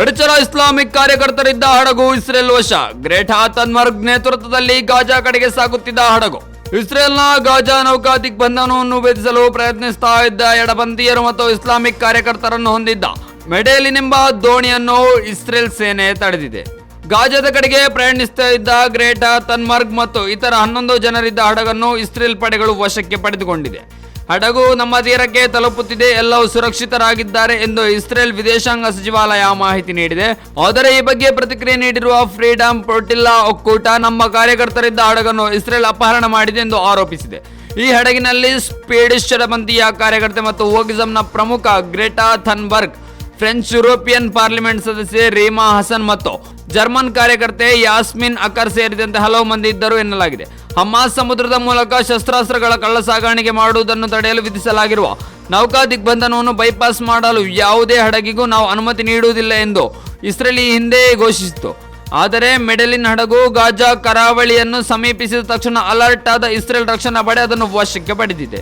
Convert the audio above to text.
ಅಡಚರ Islamic ಕಾರ್ಯಕರ್ತರಿದ್ದ ಹಡಗು Israel ವಶ. Great ಹಾತನ್ಮರ್ಗ್ ನೇತೃತ್ವದಲ್ಲಿ ಗಾಜಾ ಕಡೆಗೆ ಸಾಗುತ್ತಿದ್ದ ಹಡಗು. ಇಸ್ರೇಲ್ನ ಗಾಜಾ ನೌಕಾ ದಿಗ್ಬಂಧನವನ್ನು ಭೇದಿಸಲು ಪ್ರಯತ್ನಿಸ್ತಾ ಇದ್ದ ಎಡಪಂಥೀಯರು ಮತ್ತು ಇಸ್ಲಾಮಿಕ್ ಕಾರ್ಯಕರ್ತರನ್ನು ಹೊಂದಿದ್ದ ಮೆಡೇಲಿನೆಂಬ ದೋಣಿಯನ್ನು ಇಸ್ರೇಲ್ ಸೇನೆ ತಡೆದಿದೆ. ಗಾಜಾದ ಕಡೆಗೆ ಪ್ರಯಾಣಿಸ್ತಾ ಇದ್ದ ಗ್ರೇಟಾ ತನ್ಮಾರ್ಗ್ ಮತ್ತು ಇತರ ಹನ್ನೊಂದು ಜನರಿದ್ದ ಹಡಗನ್ನು ಇಸ್ರೇಲ್ ಪಡೆಗಳು ವಶಕ್ಕೆ ಪಡೆದುಕೊಂಡಿದೆ. ಹಡಗು ನಮ್ಮ ತೀರಕ್ಕೆ ತಲುಪುತ್ತಿದೆ, ಎಲ್ಲವೂ ಸುರಕ್ಷಿತರಾಗಿದ್ದಾರೆ ಎಂದು ಇಸ್ರೇಲ್ ವಿದೇಶಾಂಗ ಸಚಿವಾಲಯ ಮಾಹಿತಿ ನೀಡಿದೆ. ಆದರೆ ಈ ಬಗ್ಗೆ ಪ್ರತಿಕ್ರಿಯೆ ನೀಡಿರುವ ಫ್ರೀಡಂ ಪೋರ್ಟಿಲ್ಲಾ ಒಕ್ಕೂಟ ನಮ್ಮ ಕಾರ್ಯಕರ್ತರಿದ್ದ ಹಡಗನ್ನು ಇಸ್ರೇಲ್ ಅಪಹರಣ ಮಾಡಿದೆ ಎಂದು ಆರೋಪಿಸಿದೆ. ಈ ಹಡಗಿನಲ್ಲಿ ಸ್ಪೀಡಿಶ್ ಚಡಪಂಥೀಯ ಕಾರ್ಯಕರ್ತೆ ಮತ್ತು ಓಗಿಸಂನ ಪ್ರಮುಖ Greta Thunberg, French European parliament ಸದಸ್ಯೆ ರೀಮಾ ಹಸನ್ ಮತ್ತು ಜರ್ಮನ್ ಕಾರ್ಯಕರ್ತೆ ಯಾಸ್ಮಿನ್ ಅಕರ್ ಸೇರಿದಂತೆ ಹಲವು ಮಂದಿ ಇದ್ದರು ಎನ್ನಲಾಗಿದೆ. ಹಮಾಸ್ ಸಮುದ್ರದ ಮೂಲಕ ಶಸ್ತ್ರಾಸ್ತ್ರಗಳ ಕಳ್ಳ ಸಾಗಾಣಿಕೆ ಮಾಡುವುದನ್ನು ತಡೆಯಲು ವಿಧಿಸಲಾಗಿರುವ ನೌಕಾ ದಿಗ್ಬಂಧನವನ್ನು ಬೈಪಾಸ್ ಮಾಡಲು ಯಾವುದೇ ಹಡಗಿಗೂ ನಾವು ಅನುಮತಿ ನೀಡುವುದಿಲ್ಲ ಎಂದು ಇಸ್ರೇಲ್ ಈ ಹಿಂದೆ ಘೋಷಿಸಿತು ಆದರೆ ಮೆಡಲಿನ್ ಹಡಗು ಗಾಜಾ ಕರಾವಳಿಯನ್ನು ಸಮೀಪಿಸಿದ ತಕ್ಷಣ ಅಲರ್ಟ್ ಆದ ಇಸ್ರೇಲ್ ರಕ್ಷಣಾ ಪಡೆ ಅದನ್ನು ವಶಕ್ಕೆ ಪಡೆದಿದೆ.